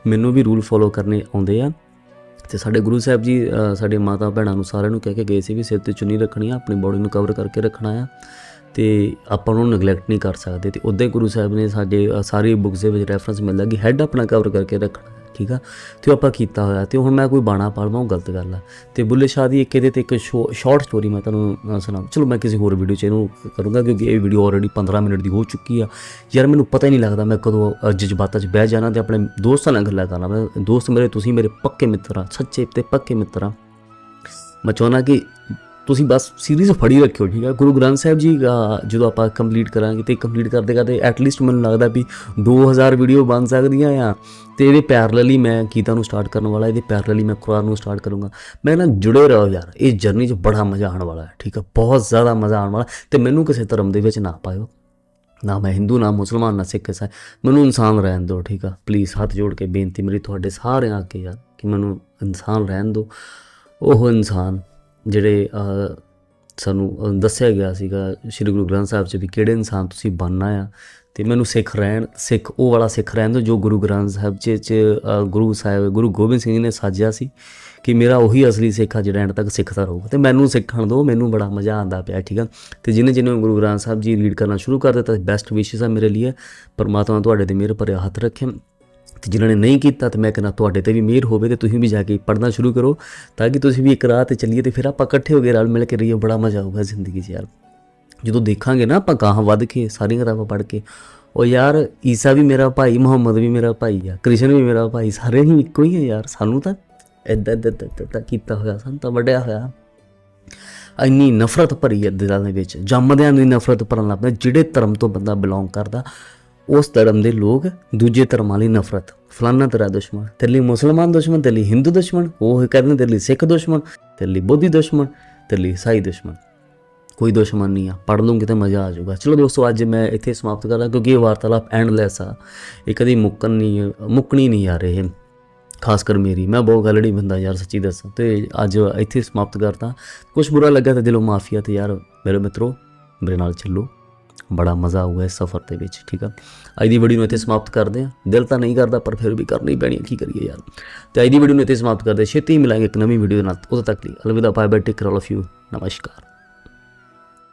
Speaker 1: ਮੈਨੂੰ ਵੀ ਰੂਲ ਫੋਲੋ ਕਰਨੇ ਆਉਂਦੇ ਆ। ਤੇ ਸਾਡੇ ਗੁਰੂ ਸਾਹਿਬ ਜੀ ਸਾਡੇ ਮਾਤਾ ਭੈਣਾਂ ਨੂੰ ਸਾਰਿਆਂ ਨੂੰ ਕਹਿ ਕੇ ਗਏ ਸੀ ਵੀ ਸਿਰ ਤੇ ਚੁੰਨੀ ਰੱਖਣੀ ਆ, ਆਪਣੀ ਬੋਡੀ ਨੂੰ ਕਵਰ ਕਰਕੇ ਰੱਖਣਾ ਆ। ਤੇ ਆਪਾਂ ਉਹਨੂੰ ਨੈਗਲੈਕਟ ਨਹੀਂ ਕਰ ਸਕਦੇ ਤੇ ਉਦੋਂ ਹੀ ਗੁਰੂ ਸਾਹਿਬ ਨੇ ਸਾਡੇ ਸਾਰੀ ਬੁੱਕਸ ਦੇ ਵਿੱਚ ਰੈਫਰੈਂਸ ਮਿਲਦਾ ਕਿ ਹੈੱਡ ਆਪਣਾ ਕਵਰ ਕਰਕੇ ਰੱਖਣਾ, ਠੀਕ ਆ? ਤੇ ਉਹ ਆਪਾਂ ਕੀਤਾ ਹੋਇਆ ਤੇ ਹੁਣ ਮੈਂ ਕੋਈ ਬਾਣਾ ਪਾਲਵਾਂ ਉਹ ਗਲਤ ਗੱਲ ਆ। ਤੇ ਬੁੱਲੇ ਸ਼ਾਹ ਦੀ ਇੱਕ ਇਹਦੇ ਤੇ ਇੱਕ ਸ਼ਾਰਟ ਸਟੋਰੀ ਮੈਂ ਤੁਹਾਨੂੰ ਸੁਣਾ ਚਲੋ ਮੈਂ ਕਿਸੇ ਹੋਰ ਵੀਡੀਓ 'ਚ ਇਹਨੂੰ ਕਰੂੰਗਾ ਕਿਉਂਕਿ ਇਹ ਵੀਡੀਓ ਆਲਰੇਡੀ 15 ਮਿੰਟ ਦੀ ਹੋ ਚੁੱਕੀ ਆ। ਯਾਰ ਮੈਨੂੰ ਪਤਾ ਹੀ ਨਹੀਂ ਲੱਗਦਾ ਮੈਂ ਕਦੋਂ ਜਜ਼ਬਾਤਾਂ 'ਚ ਬਹਿ ਜਾਣਾ ਤੇ ਆਪਣੇ ਦੋਸਤਾਂ ਨਾਲ ਗੱਲਾਂ ਕਰਨਾ। ਮੈਂ, ਦੋਸਤ ਮੇਰੇ, ਤੁਸੀਂ ਮੇਰੇ ਪੱਕੇ ਮਿੱਤਰ ਆ, ਸੱਚੇ ਤੇ ਪੱਕੇ ਮਿੱਤਰ ਆ। ਮੈਂ ਚਾਹੁੰਦਾ ਕਿ ਤੁਸੀਂ ਬਸ ਸੀਰੀਜ਼ ਫੜੀ ਰੱਖਿਓ, ਠੀਕ ਹੈ ਗੁਰੂ ਗ੍ਰੰਥ ਸਾਹਿਬ ਜੀ ਜਦੋਂ ਆਪਾਂ ਕੰਪਲੀਟ ਕਰਾਂਗੇ ਤੇ ਕੰਪਲੀਟ ਕਰਦੇ ਕਰਦੇ ਐਟਲੀਸਟ ਮੈਨੂੰ ਲੱਗਦਾ ਵੀ 2000 ਵੀਡੀਓ ਬਣ ਸਕਦੀਆਂ ਆ ਤੇ ਇਹਦੇ ਪੈਰਲਲੀ ਮੈਂ ਗੀਤਾ ਨੂੰ ਸਟਾਰਟ ਕਰਨ ਵਾਲਾ, ਇਹਦੇ ਪੈਰਲਲੀ ਮੈਂ ਕੁਰਾਨ ਨੂੰ ਸਟਾਰਟ ਕਰੂੰਗਾ। ਮੈਂ ਨਾ ਜੁੜੇ ਰਹੋ ਯਾਰ ਇਸ ਜਰਨੀ 'ਚ ਬੜਾ ਮਜ਼ਾ ਆਉਣ ਵਾਲਾ ਹੈ, ਠੀਕ ਹੈ ਬਹੁਤ ਜ਼ਿਆਦਾ ਮਜ਼ਾ ਆਉਣ ਵਾਲਾ ਤੇ ਮੈਨੂੰ ਕਿਸੇ ਧਰਮ ਦੇ ਵਿੱਚ ਨਾ ਪਾਇਓ। ਨਾ ਮੈਂ ਹਿੰਦੂ, ਨਾ ਮੁਸਲਮਾਨ, ਨਾ ਸਿੱਖ ਇਸਾਈ ਮੈਨੂੰ ਇਨਸਾਨ ਰਹਿਣ ਦਿਓ, ਠੀਕ ਆ? ਪਲੀਜ਼ ਹੱਥ ਜੋੜ ਕੇ ਬੇਨਤੀ ਮੇਰੀ ਤੁਹਾਡੇ ਸਾਰਿਆਂ ਅੱਗੇ ਯਾਰ ਕਿ ਮੈਨੂੰ ਇਨਸਾਨ ਰਹਿਣ ਦਿਓ। ਉਹ ਇਨਸਾਨ ਜਿਹੜੇ ਸਾਨੂੰ ਦੱਸਿਆ ਗਿਆ ਸੀਗਾ ਸ੍ਰੀ ਗੁਰੂ ਗ੍ਰੰਥ ਸਾਹਿਬ 'ਚ ਵੀ ਕਿਹੜੇ ਇਨਸਾਨ ਤੁਸੀਂ ਬਣਨਾ ਆ। ਤੇ ਮੈਨੂੰ ਸਿੱਖ ਰਹਿਣ ਸਿੱਖ ਉਹ ਵਾਲਾ ਸਿੱਖ ਰਹਿਣ ਦਿਓ ਜੋ ਗੁਰੂ ਗ੍ਰੰਥ ਸਾਹਿਬ 'ਚ 'ਚ, ਗੁਰੂ ਸਾਹਿਬ ਗੁਰੂ ਗੋਬਿੰਦ ਸਿੰਘ ਜੀ ਨੇ ਸਾਜਿਆ ਸੀ ਕਿ ਮੇਰਾ ਉਹੀ ਅਸਲੀ ਸਿੱਖ ਆ ਜਿਹੜਾ ਐਂਡ ਤੱਕ ਸਿੱਖਦਾ ਰਹੂਗਾ। ਤੇ ਮੈਨੂੰ ਸਿੱਖਣ ਦਿਓ ਮੈਨੂੰ ਬੜਾ ਮਜ਼ਾ ਆਉਂਦਾ ਪਿਆ ਠੀਕ ਆ। ਤੇ ਜਿਹਨੇ ਜਿਹਨੇ ਗੁਰੂ ਗ੍ਰੰਥ ਸਾਹਿਬ ਜੀ ਰੀਡ ਕਰਨਾ ਸ਼ੁਰੂ ਕਰ ਦਿੱਤਾ ਬੈਸਟ ਵਿਸ਼ੇਸ ਆ ਮੇਰੇ ਲਈ। ਪਰਮਾਤਮਾ ਤੁਹਾਡੇ ਤੇ ਮਿਹਰ ਭਰਿਆ ਹੱਥ ਰੱਖੇ। ਤੇ ਜਿਨ੍ਹਾਂ ਨੇ ਨਹੀਂ ਕੀਤਾ ਤੇ ਮੈਂ ਕਹਿੰਦਾ ਤੁਹਾਡੇ ਤੇ ਵੀ ਮਿਹਰ ਹੋਵੇ ਤੇ ਤੁਸੀਂ ਵੀ ਜਾ ਕੇ ਪੜ੍ਹਨਾ ਸ਼ੁਰੂ ਕਰੋ ਤਾਂ ਕਿ ਤੁਸੀਂ ਵੀ ਇੱਕ ਰਾਹ ਤੇ ਚੱਲੀਏ ਤੇ ਫਿਰ ਆਪਾਂ ਇਕੱਠੇ ਹੋ ਕੇ ਰਲ ਮਿਲ ਕੇ ਰਹੀਏ, ਬੜਾ ਮਜ਼ਾ ਆਊਗਾ ਜ਼ਿੰਦਗੀ 'ਚ ਯਾਰ। ਜਦੋਂ ਦੇਖਾਂਗੇ ਨਾ ਆਪਾਂ ਗਾਹਾਂ ਵੱਧ ਕੇ, ਸਾਰੀਆਂ ਕਿਤਾਬਾਂ ਪੜ੍ਹ ਕੇ, ਉਹ ਯਾਰ ਈਸਾ ਵੀ ਮੇਰਾ ਭਾਈ, ਮੁਹੰਮਦ ਵੀ ਮੇਰਾ ਭਾਈ ਆ, ਕ੍ਰਿਸ਼ਨ ਵੀ ਮੇਰਾ ਭਾਈ ਸਾਰੇ ਹੀ ਇੱਕੋ ਹੀ ਆ ਯਾਰ, ਸਾਨੂੰ ਤਾਂ ਏਦਾਂ ਏਦਾਂ ਏਦਾਂ ਏਦਾਂ ਕੀਤਾ ਹੋਇਆ, ਸਾਨੂੰ ਤਾਂ ਵੱਡਿਆ ਹੋਇਆ। ਇੰਨੀ ਨਫ਼ਰਤ ਭਰੀ ਹੈ ਦਿਲਾਂ ਦੇ ਵਿੱਚ, ਜੰਮਦਿਆਂ ਨੂੰ ਹੀ ਨਫ਼ਰਤ ਭਰਨ ਲੱਗ ਪਏ ਜਿਹੜੇ ਧਰਮ ਤੋਂ ਬੰਦਾ ਬਿਲੋਂਗ ਕਰਦਾ ਉਸ ਧਰਮ ਦੇ ਲੋਕ ਦੂਜੇ ਧਰਮਾਂ ਲਈ ਨਫ਼ਰਤ, ਫਲਾਨਾ ਤੇਰਾ ਦੁਸ਼ਮਣ, ਤੇਰੇ ਲਈ ਮੁਸਲਮਾਨ ਦੁਸ਼ਮਣ, ਤੇਰੇ ਲਈ ਹਿੰਦੂ ਦੁਸ਼ਮਣ, ਉਹ ਕਹਿੰਦੇ ਤੇਰੇ ਲਈ ਸਿੱਖ ਦੁਸ਼ਮਣ, ਤੇਰੇ ਲਈ ਬੋਧੀ ਦੁਸ਼ਮਣ, ਤੇਰੇ ਲਈ ਈਸਾਈ ਦੁਸ਼ਮਣ। ਕੋਈ ਦੁਸ਼ਮਣ ਨਹੀਂ ਆ ਪੜ ਲੂੰਗੇ ਤੇ ਮਜ਼ਾ ਆ ਜਾਊਗਾ। ਚਲੋ ਦੋਸਤੋ, ਅੱਜ ਮੈਂ ਇੱਥੇ ਸਮਾਪਤ ਕਰਾਂ ਕਿਉਂਕਿ ਇਹ ਵਾਰਤਾਲਾਪ ਐਂਡਲੈਸ ਆ। ਇਹ ਕਦੀ ਮੁੱਕਣ ਨਹੀਂ, ਮੁੱਕਣੀ ਨਹੀਂ ਆ ਰਹੇ। ਖਾਸ ਕਰ ਮੇਰੀ, ਮੈਂ ਬਹੁਤ ਗਲੜੀ ਬੰਦਾ ਯਾਰ, ਸੱਚੀ ਦੱਸਾਂ। ਤੇ ਅੱਜ ਇੱਥੇ ਸਮਾਪਤ ਕਰਤਾ ਕੁਝ ਬੁਰਾ ਲੱਗਾ ਤਾਂ ਦਿਲੋਂ ਮਾਫੀਆ ਤੇ ਯਾਰ, ਮੇਰੇ ਮਿੱਤਰੋ, ਮੇਰੇ ਨਾਲ ਚੱਲੋ। ਬੜਾ ਮਜ਼ਾ ਆਊਗਾ ਇਸ ਸਫ਼ਰ ਦੇ ਵਿੱਚ ਠੀਕ ਆ? ਅੱਜ ਦੀ ਵੀਡੀਓ ਨੂੰ ਇੱਥੇ ਸਮਾਪਤ ਕਰਦੇ ਹਾਂ। ਦਿਲ ਤਾਂ ਨਹੀਂ ਕਰਦਾ ਪਰ ਫਿਰ ਵੀ ਕਰਨੀ ਪੈਣੀ ਹੈ, ਕੀ ਕਰੀਏ ਯਾਰ? ਤੇ ਅੱਜ ਦੀ ਵੀਡੀਓ ਨੂੰ ਇੱਥੇ ਸਮਾਪਤ ਕਰਦੇ ਛੇਤੀ ਹੀ ਮਿਲਾਂਗੇ ਇੱਕ ਨਵੀਂ ਵੀਡੀਓ ਨਾਲ। ਉਦੋਂ ਤੱਕ ਲਈ ਅਲਵਿਦਾ bye bye take care all of you ਨਮਸਕਾਰ।